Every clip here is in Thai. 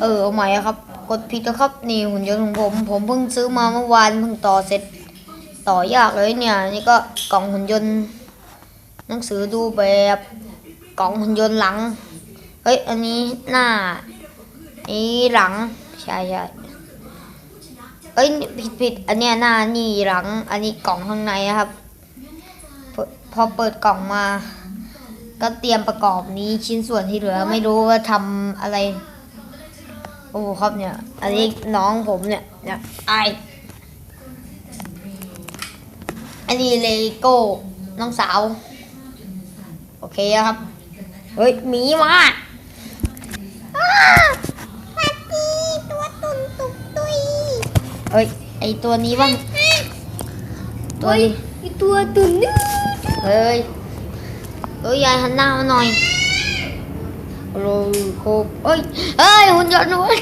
เออเอาใหม่ครับ กดผิดนะครับนี่หุ่นยนต์ของผม ผมเพิ่งซื้อมาเมื่อวานเพิ่งต่อเสร็จต่อยากเลยเนี่ย นี่ก็กล่องหุ่นยนต์ หนังสือดูแบบกล่องหุ่นยนต์หลังเฮ้ยอันนี้หน้านี้หลังใช่ใช่เอ้ยผิดผิดอันเนี้ยหน้านี่หลัง อันนี้กล่องข้างในนะครับพพอเปิดกล่องมา ก็เตรียมประกอบนี้ชิ้นส่วนที่เหลือไม่รู้ว่าทำอะไร โอ้ครับเนี่ย อันนี้น้องผมเนี่ยเนี่ยไออันนี้เลโก้น้องสาว โอเคครับ เฮ้ยหมีมาอ้าปัดดีตัวตุนตุกตุยเฮ้ยไอตัวนี้บ้างตัวนี้ไอตัวตุ่นนี่เฮ้ยเอ้ยยายหันหน้ามาหน่อย โลโคบเอ้ยเอ้ยหุ่นยนต์เว้ย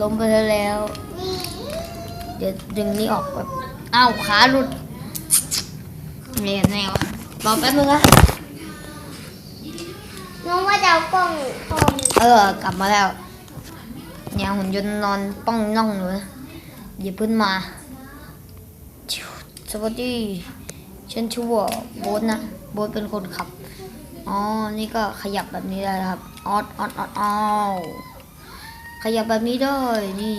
ล้มไปแล้ว เดี๋ยวดึงนี้ออกแบบอ้าวขาหลุดเรียนแนวรอแป๊บนึงนะน้องว่าจะเอากล้องคอมเออกลับมาแล้วเนี่ยหุ่นยนต์นอนป้องน่องอยู่นะหยิบขึ้นมาชิวสวัสดีฉันชื่อว่าโบ๊ทนะโบ๊ทเป็นคนขับ อ๋อ นี่ก็ขยับแบบนี้ได้ครับออดออดออดออดขยับแบบนี้ด้วยนี่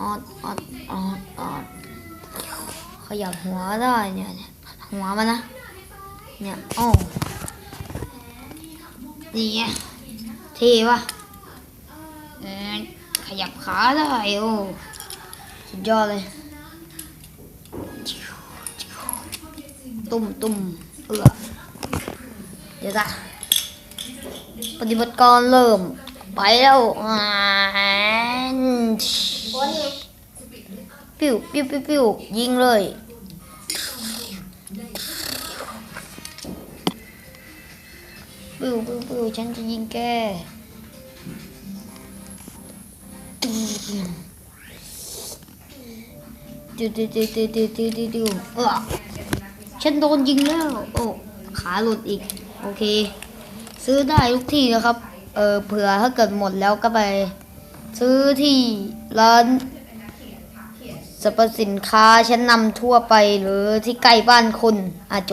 ออดออดออดออดขยับหัวได้เนี่ยเนี่ยหัวมันนะ เนี่ยโอ้นี่ไงเท่ปะขยับขาได้โอ้สุดยอดเลยตุ่มตุ่มเอือ เดี๋ยวจะปฏิบัติการเริ่ม ไปแล้วปิ้วปิ้วปิ้วปิ้วยิงเลยปิ้วปิ้วปิ้วฉันจะยิงแกดูดูดูดูดูดูดูเออฉันโดนยิงแล้ว โอ้ ขาหลุดอีก โอเค ซื้อได้ทุกที่นะครับ เออเผื่อถ้าเกิดหมดแล้วก็ไป ซื้อที่ร้านสรรพสินค้าชั้นนำทั่วไปหรือที่ใกล้บ้านคุณอาจจะ